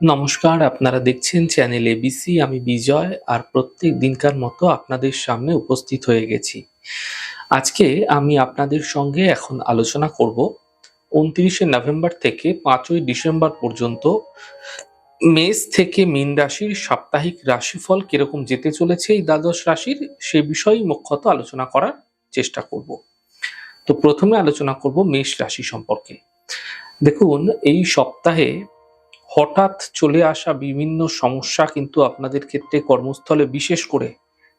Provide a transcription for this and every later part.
নমস্কার, আপনারা দেখছেন চ্যানেল এবিসি আমি বিজয়, আর প্রত্যেক দিনকার মতো আপনাদের সামনে উপস্থিত হয়ে গেছি। আজকে আমি আপনাদের সঙ্গে এখন আলোচনা করব উনত্রিশে নভেম্বর থেকে পাঁচই ডিসেম্বর পর্যন্ত মেষ থেকে মীন রাশির সাপ্তাহিক রাশিফল কীরকম যেতে চলেছে এই দ্বাদশ রাশির, সে বিষয়েই মুখ্যত আলোচনা করার চেষ্টা করব। তো প্রথমে আলোচনা করব মেষ রাশি সম্পর্কে। দেখুন, এই সপ্তাহে হঠাৎ চলে আসা বিভিন্ন সমস্যা কিন্তু আপনাদের ক্ষেত্রে কর্মস্থলে বিশেষ করে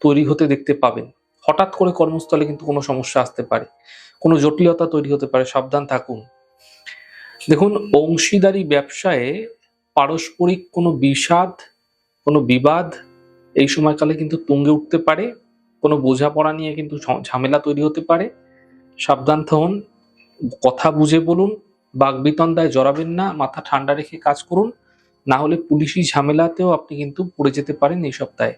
তৈরি হতে দেখতে পাবেন। হঠাৎ করে কর্মস্থলে কিন্তু কোনো সমস্যা আসতে পারে। কোনো জটিলতা তৈরি হতে পারে, সাবধান থাকুন। দেখুন, অংশীদারি ব্যবসায়ে পারস্পরিক কোনো বিষাদ, কোনো বিবাদ এই সময়কালে কিন্তু তুঙ্গে উঠতে পারে। কোনো বোঝাপড়া নিয়ে কিন্তু ঝামেলা তৈরি হতে পারে। সাবধান থাকুন, কথা বুঝে বলুন বাগবিতন্দায় জড়াবেন না, মাথা ঠান্ডা রেখে কাজ করুন, না হলে পুলিশি ঝামেলাতেও আপনি কিন্তু পড়ে যেতে পারেন এই সপ্তাহে।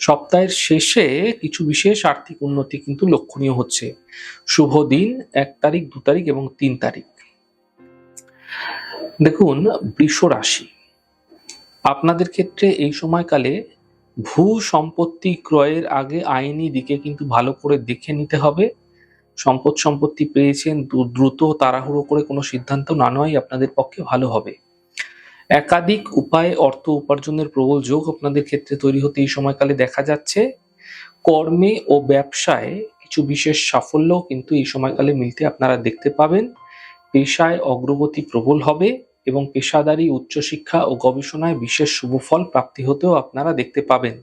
সপ্তাহের শেষে কিছু বিশেষ আর্থিক উন্নতি কিন্তু লক্ষণীয় হচ্ছে। শুভ দিন, এক তারিখ, দু তারিখ এবং তিন তারিখ। দেখুন, বৃষ রাশি। আপনাদের ক্ষেত্রে এই সময়কালে ভূ সম্পত্তি ক্রয়ের আগে আইনি দিকে কিন্তু ভালো করে দেখে নিতে হবে। সম্পদ সম্পত্তি পেয়েছেন দ্রু- দ্রুত তাড়াহুড়ো করে কোনো সিদ্ধান্ত না নেওয়াই আপনাদের পক্ষে ভালো হবে। একাধিক উপায়ে অর্থ উপার্জনের প্রবল যোগ আপনাদের ক্ষেত্রে তৈরি হতে এই সময়কালে দেখা যাচ্ছে। কর্মে ও ব্যবসায় কিছু বিশেষ সাফল্য কিন্তু এই সময়কালে মিলতে আপনারা দেখতে পাবেন। পেশায় অগ্রগতি প্রবল হবে এবং পেশাদারি উচ্চশিক্ষা ও গবেষণায় বিশেষ শুভফল প্রাপ্তি হতেও আপনারা দেখতে পাবেন।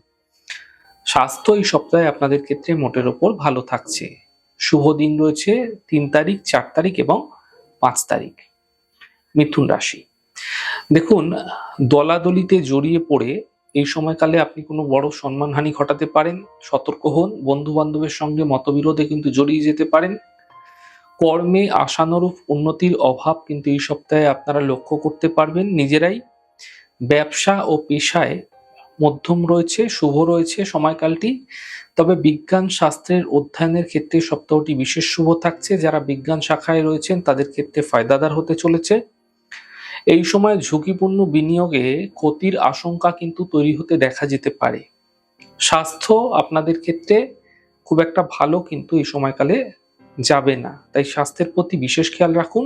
স্বাস্থ্য এই সপ্তাহে আপনাদের ক্ষেত্রে মোটের ওপর ভালো থাকছে। শুভ দিন রয়েছে তিন তারিখ, চার তারিখ এবং পাঁচ তারিখ, মিথুন রাশি। দেখুন, দলাদলিতে জড়িয়ে পড়ে এই সময়কালে আপনি কোনো বড় সম্মানহানি ঘটাতে পারেন, সতর্ক হন বন্ধু বান্ধবের সঙ্গে মতবিরোধে কিন্তু জড়িয়ে যেতে পারেন। কর্মে আশানুরূপ উন্নতির অভাব কিন্তু এই সপ্তাহে আপনারা লক্ষ্য করতে পারবেন নিজেরাই। ব্যবসা ও পেশায় মধ্যম রয়েছে, শুভ রয়েছে সময়কালটি। তবে বিজ্ঞান শাস্ত্রের অধ্যয়নের ক্ষেত্রে সপ্তাহটি বিশেষ শুভ থাকছে। যারা বিজ্ঞান শাখায় রয়েছেন, তাদের ক্ষেত্রে ফায়দাদার হতে চলেছে। এই সময় ঝুঁকিপূর্ণ বিনিয়োগে ক্ষতির আশঙ্কা কিন্তু তৈরি হতে দেখা যেতে পারে। স্বাস্থ্য আপনাদের ক্ষেত্রে খুব একটা ভালো কিন্তু এই সময়কালে যাবে না। তাই স্বাস্থ্যের প্রতি বিশেষ খেয়াল রাখুন।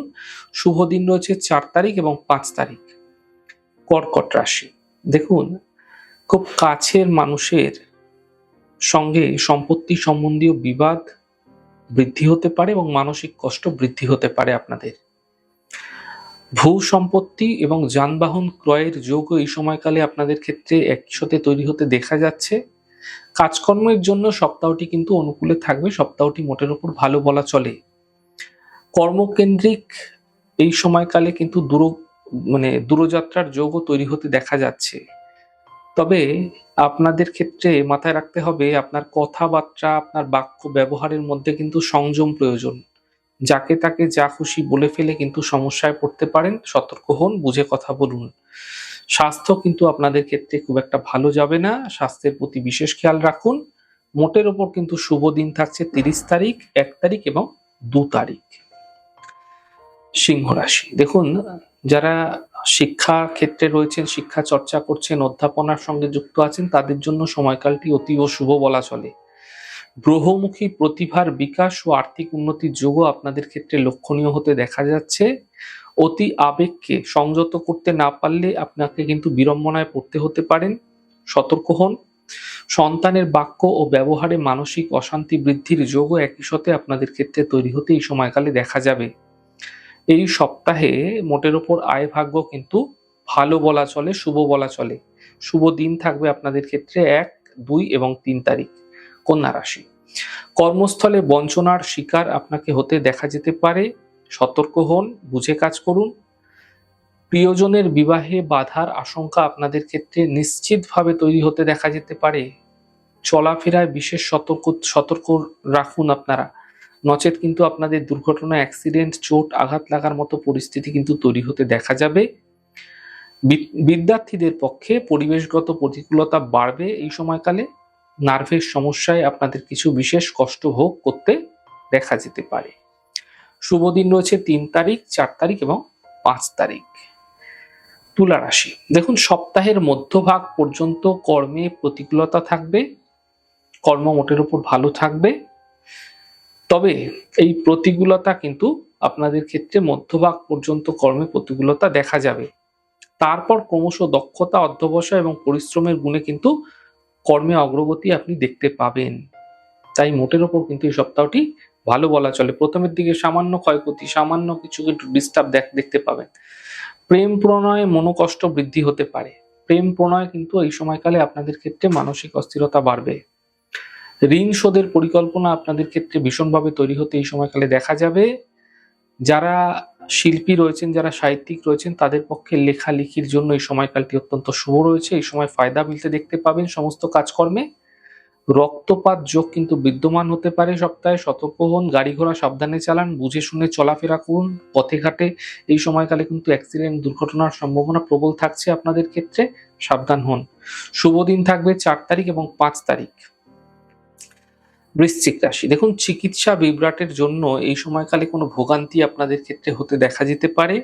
শুভ দিন রয়েছে চার তারিখ এবং পাঁচ তারিখ। কর্কট রাশি। দেখুন খুব কাছের মানুষের সঙ্গে সম্পত্তি সম্বন্ধীয় বিবাদ বৃদ্ধি হতে পারে এবং মানসিক কষ্ট বৃদ্ধি হতে পারে আপনাদের। ভূ সম্পত্তি এবং যানবাহন ক্রয়ের যোগ এই সময়কালে আপনাদের ক্ষেত্রে একসাথে তৈরি হতে দেখা যাচ্ছে। কাজকর্মের জন্য সপ্তাহটি কিন্তু অনুকূলে থাকবে, সপ্তাহটি মোটের উপর ভালো বলা চলে। কর্মকেন্দ্রিক এই সময়কালে কিন্তু দূর মানে দূরযাত্রার যোগও তৈরি হতে দেখা যাচ্ছে। তবে আপনাদের ক্ষেত্রে মাথায় রাখতে হবে, আপনার কথাবার্তা, আপনার বাক্য ব্যবহারের মধ্যে কিন্তু সংযম প্রয়োজন। যাকে তাকে যা খুশি বলে ফেলে কিন্তু সমস্যায় পড়তে পারেন, সতর্ক হন, বুঝে কথা বলুন। স্বাস্থ্য কিন্তু আপনাদের ক্ষেত্রে খুব একটা ভালো যাবে না, স্বাস্থ্যের প্রতি বিশেষ খেয়াল রাখুন। মোটের ওপর কিন্তু শুভ দিন থাকছে তিরিশ তারিখ, এক তারিখ এবং দু তারিখ। সিংহ রাশি। দেখুন, যারা শিক্ষা ক্ষেত্রে রয়েছেন, শিক্ষা চর্চা করছেন, অধ্যাপনার সঙ্গে যুক্ত আছেন, তাদের জন্য সময়কালটি অতীব শুভ বলা চলে। গ্রহমুখী প্রতিভার বিকাশ ও আর্থিক উন্নতির যোগও আপনাদের ক্ষেত্রে লক্ষণীয় হতে দেখা যাচ্ছে। অতি আবেগকে সংযত করতে না পারলে আপনাকে কিন্তু বিড়ম্বনায় পড়তে হতে পারেন। সতর্ক হন। সন্তানের বাক্য ও ব্যবহারে মানসিক অশান্তি বৃদ্ধির যোগও একই সাথে আপনাদের ক্ষেত্রে তৈরি হতে এই সময়কালে দেখা যাবে। এই সপ্তাহে মোটের ওপর আয় ভাগ্য কিন্তু ভালো বলা চলে, শুভ বলা চলে। শুভ দিন থাকবে আপনাদের ক্ষেত্রে এক, দুই এবং তিন তারিখ, কন্যা রাশি। কর্মস্থলে বঞ্চনার শিকার আপনাকে হতে দেখা যেতে পারে। সতর্ক হন, বুঝে কাজ করুন। প্রিয়জনের বিবাহে বাধার আশঙ্কা আপনাদের ক্ষেত্রে নিশ্চিতভাবে তৈরি হতে দেখা যেতে পারে। চলাফেরায় বিশেষ সতর্ক সতর্ক রাখুন আপনারা। নচেত কিন্তু আপনাদের দুর্ঘটনা অ্যাক্সিডেন্ট চোট, আঘাত লাগার মতো পরিস্থিতি কিন্তু তৈরি হতে দেখা যাবে। বিদ্যার্থীদের পক্ষে পরিবেশগত প্রতিকূলতা বাড়বে এই সময়কালে। নার্ভের সমস্যায় আপনাদের কিছু বিশেষ কষ্ট ভোগ করতে দেখা যেতে পারে। শুভ দিন রয়েছে তিন তারিখ, চার তারিখ এবং পাঁচ তারিখ। তুলা রাশি। দেখুন, সপ্তাহের মধ্যভাগ পর্যন্ত কর্মে প্রতিকূলতা থাকবে। কর্ম মোটের উপর ভালো থাকবে। তবে এই প্রতিকূলতা কিন্তু আপনাদের ক্ষেত্রে মধ্যভাগ পর্যন্ত কর্মে প্রতিকূলতা দেখা যাবে। তারপর ক্রমশ দক্ষতা, অধ্যবসায় এবং পরিশ্রমের গুণে কিন্তু কর্মে অগ্রগতি আপনি দেখতে পাবেন। তাই মোটের ওপর কিন্তু এই সপ্তাহটি ভালো বলা চলে। প্রথমের দিকে সামান্য ক্ষয়ক্ষতি, সামান্য কিছু একটু ডিস্টার্ব দেখতে পাবেন। প্রেম প্রণয়ে মনোকষ্ট বৃদ্ধি হতে পারে। প্রেম প্রণয় কিন্তু এই সময়কালে আপনাদের ক্ষেত্রে মানসিক অস্থিরতা বাড়বে। ঋণ শোধের পরিকল্পনা আপনাদের ক্ষেত্রে ভীষণভাবে তৈরি হতে এই সময়কালে দেখা যাবে। যারা শিল্পী রয়েছেন, যারা সাহিত্যিক রয়েছেন, তাদের পক্ষে লেখালেখির জন্য এই সময়কালটি অত্যন্ত শুভ রয়েছে। এই সময় ফায়দা মিলতে দেখতে পাবেন সমস্ত কাজকর্মে। রক্তপাত যোগ কিন্তু বিদ্যমান হতে পারে সপ্তাহে। সতর্ক হন, গাড়ি ঘোড়া সাবধানে চালান, বুঝে শুনে চলাফেরা করুন, পথে ঘাটে। এই সময়কালে কিন্তু অ্যাক্সিডেন্ট দুর্ঘটনার সম্ভাবনা প্রবল থাকছে আপনাদের ক্ষেত্রে। সাবধান হন। শুভ দিন থাকবে চার তারিখ এবং পাঁচ তারিখ। বৃশ্চিক রাশি। দেখুন, চিকিৎসা বিভ্রাটের জন্য এই সময়কালে কোনো ভোগান্তি আপনাদের ক্ষেত্রে হতে দেখা যেতে পারে।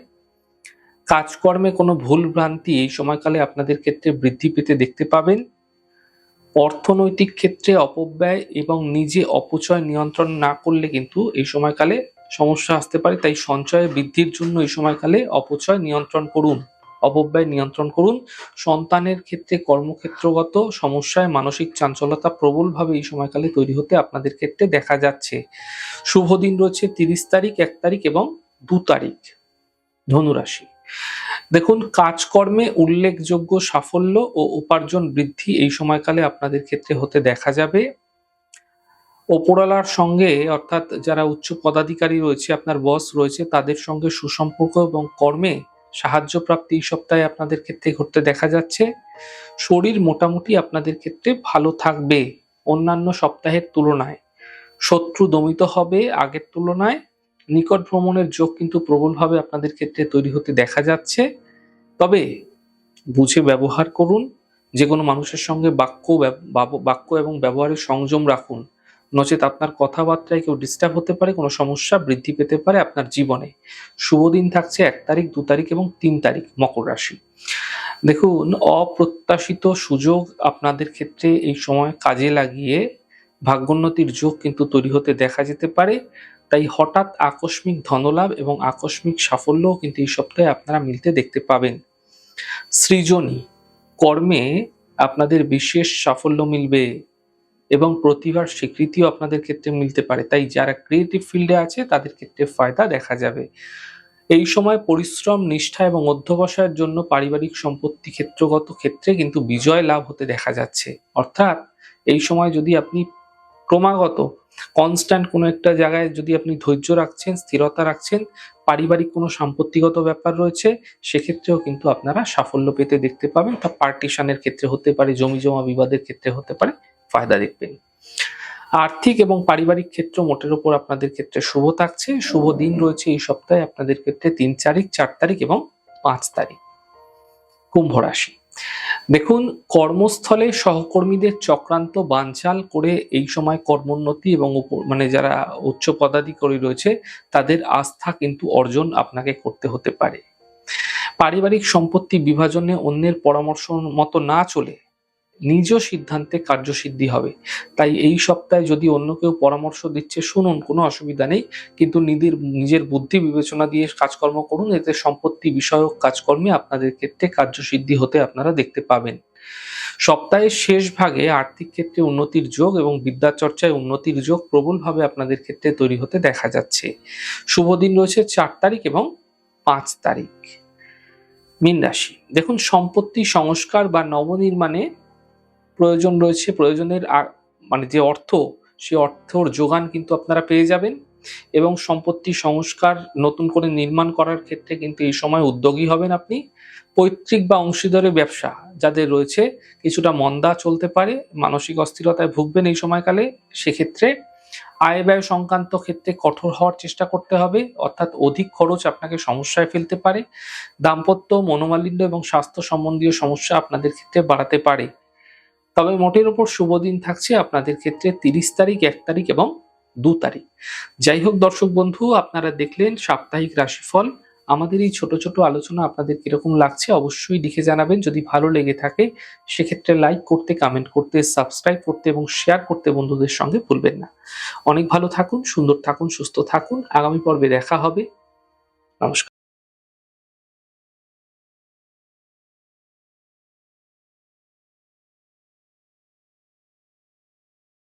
কাজকর্মে কোনো ভুল ভ্রান্তি এই সময়কালে আপনাদের ক্ষেত্রে বৃদ্ধি পেতে দেখতে পাবেন। অর্থনৈতিক ক্ষেত্রে অপব্যয় এবং নিজে অপচয় নিয়ন্ত্রণ না করলে কিন্তু এই সময়কালে সমস্যা আসতে পারে। তাই সঞ্চয় বৃদ্ধির জন্য এই সময়কালে অপচয় নিয়ন্ত্রণ করুন। অপব্যয় নিয়ন্ত্রণ করুন। সন্তানের ক্ষেত্রে কর্মক্ষেত্রগত সমস্যায় মানসিক চাঞ্চলতা প্রবলভাবে এই সময়কালে তৈরি হতে আপনাদের ক্ষেত্রে দেখা যাচ্ছে। শুভ দিন রয়েছে তিরিশ তারিখ, এক তারিখ এবং দু তারিখ। ধনুরাশি। দেখুন, কাজকর্মে উল্লেখযোগ্য সাফল্য ও উপার্জন বৃদ্ধি এই সময়কালে আপনাদের ক্ষেত্রে হতে দেখা যাবে। ওপরওয়ালার সঙ্গে, অর্থাৎ যারা উচ্চ পদাধিকারী রয়েছে, আপনার বস রয়েছে, তাদের সঙ্গে সুসম্পর্ক এবং কর্মে সাহায্য প্রাপ্তি এই সপ্তাহে আপনাদের ক্ষেত্রে ঘটতে দেখা যাচ্ছে। শরীর মোটামুটি আপনাদের ক্ষেত্রে ভালো থাকবে অন্যান্য সপ্তাহের তুলনায়। শত্রু দমিত হবে আগের তুলনায়। নিকট ভ্রমণের যোগ কিন্তু প্রবলভাবে আপনাদের ক্ষেত্রে তৈরি হতে দেখা যাচ্ছে। তবে বুঝে ব্যবহার করুন যে কোনো মানুষের সঙ্গে বাক্য বাক্য এবং ব্যবহারের সংযম রাখুন। নচেত আপনার কথাবার্তায় কেউ ডিস্টার্ব হতে পারে, কোনো সমস্যা বৃদ্ধি পেতে পারে আপনার জীবনে। শুভ দিন থাকছে এক তারিখ, দু তারিখ এবং তিন তারিখ, মকর রাশি। দেখুন, অপ্রত্যাশিত সুযোগ আপনাদের ক্ষেত্রে এই সময় কাজে লাগিয়ে ভাগ্যোন্নতির যোগ কিন্তু তৈরি হতে দেখা যেতে পারে। তাই হঠাৎ আকস্মিক ধনলাভ এবং আকস্মিক সাফল্যও কিন্তু এই সপ্তাহে আপনারা মিলতে দেখতে পাবেন। সৃজনী, কর্মে আপনাদের বিশেষ সাফল্য মিলবে। এবং প্রতিভার স্বীকৃতিও আপনাদের ক্ষেত্রে মিলতে পারে। তাই যারা ক্রিয়েটিভ ফিল্ডে আছে, তাদের ক্ষেত্রে ফায়দা দেখা যাবে। এই সময় পরিশ্রম, নিষ্ঠা এবং অধ্যবসায়ের জন্য পারিবারিক সম্পত্তি ক্ষেত্রগত ক্ষেত্রে কিন্তু বিজয় লাভ হতে দেখা যাচ্ছে। অর্থাৎ এই সময় যদি আপনি ক্রমাগত কনস্ট্যান্ট কোনো একটা জায়গায় যদি আপনি ধৈর্য রাখছেন, স্থিরতা রাখছেন, পারিবারিক কোনো সম্পত্তিগত ব্যাপার রয়েছে, সেক্ষেত্রেও কিন্তু আপনারা সাফল্য পেতে দেখতে পাবেন। তা পার্টিশনের ক্ষেত্রে হতে পারে, জমি জমা বিবাদের ক্ষেত্রে হতে পারে ফায়দা দেখবেন। আর্থিক এবং পারিবারিক ক্ষেত্র মোটের উপর আপনাদের ক্ষেত্রে শুভ থাকছে। শুভ দিন রয়েছে এই সপ্তাহে আপনাদের ক্ষেত্রে তিন তারিখ, চার তারিখ এবং পাঁচ তারিখ। কুম্ভ রাশি। দেখুন, কর্মস্থলে সহকর্মীদের চক্রান্ত, বানচাল করে এই সময় কর্মোন্নতি এবং মানে যারা উচ্চ পদাধিকারী রয়েছে, তাদের আস্থা কিন্তু অর্জন আপনাকে করতে হতে পারে। পারিবারিক সম্পত্তি বিভাজনে অন্যের পরামর্শ মতো না চলে নিজ সিদ্ধান্তে কার্যসিদ্ধি হবে। তাই এই সপ্তাহে যদি অন্য কেউ পরামর্শ দিচ্ছে, শুনুন, কোনো অসুবিধা নেই। কিন্তু নিজের নিজের বুদ্ধি বিবেচনা দিয়ে কাজকর্ম করুন, এতে সম্পত্তি বিষয়ক কাজকর্মে আপনাদের ক্ষেত্রে কার্যসিদ্ধি হতে আপনারা দেখতে পাবেন। সপ্তাহের শেষ ভাগে আর্থিক ক্ষেত্রে উন্নতির যোগ এবং বিদ্যা চর্চায় উন্নতির যোগ প্রবলভাবে আপনাদের ক্ষেত্রে তৈরি হতে দেখা যাচ্ছে। শুভ দিন রয়েছে চার তারিখ এবং পাঁচ তারিখ। মিন রাশি। দেখুন, সম্পত্তি সংস্কার বা নবনির্মাণে প্রয়োজন রয়েছে, প্রয়োজনের মানে যে অর্থ, সে অর্থর যোগান কিন্তু আপনারা পেয়ে যাবেন এবং সম্পত্তি সংস্কার নতুন করে নির্মাণ করার ক্ষেত্রে কিন্তু এই সময় উদ্যোগী হবেন আপনি। পৈতৃক বা অংশীদারের ব্যবসা যাদের রয়েছে, কিছুটা মন্দা চলতে পারে, মানসিক অস্থিরতায় ভুগবেন এই সময়কালে, সেক্ষেত্রে আয় ব্যয় সংক্রান্ত ক্ষেত্রে কঠোর হওয়ার চেষ্টা করতে হবে, অর্থাৎ অধিক খরচ আপনাকে সমস্যায় ফেলতে পারে। দাম্পত্য, মনোমালিন্য এবং স্বাস্থ্য সম্বন্ধীয় সমস্যা আপনাদের ক্ষেত্রে বাড়াতে পারে। তবে মোটের ওপর শুভ দিন থাকছে আপনাদের ক্ষেত্রে তিরিশ তারিখ, এক তারিখ এবং দু তারিখ। যাই হোক দর্শক বন্ধু, আপনারা দেখলেন সাপ্তাহিক রাশিফল। আমাদের এই ছোট ছোট আলোচনা আপনাদের কীরকম লাগছে অবশ্যই লিখে জানাবেন। যদি ভালো লেগে থাকে, সেক্ষেত্রে লাইক করতে কমেন্ট করতে সাবস্ক্রাইব করতে এবং শেয়ার করতে বন্ধুদের সঙ্গে ভুলবেন না। অনেক ভালো থাকুন, সুন্দর থাকুন, সুস্থ থাকুন। আগামী পর্বে দেখা হবে। নমস্কার।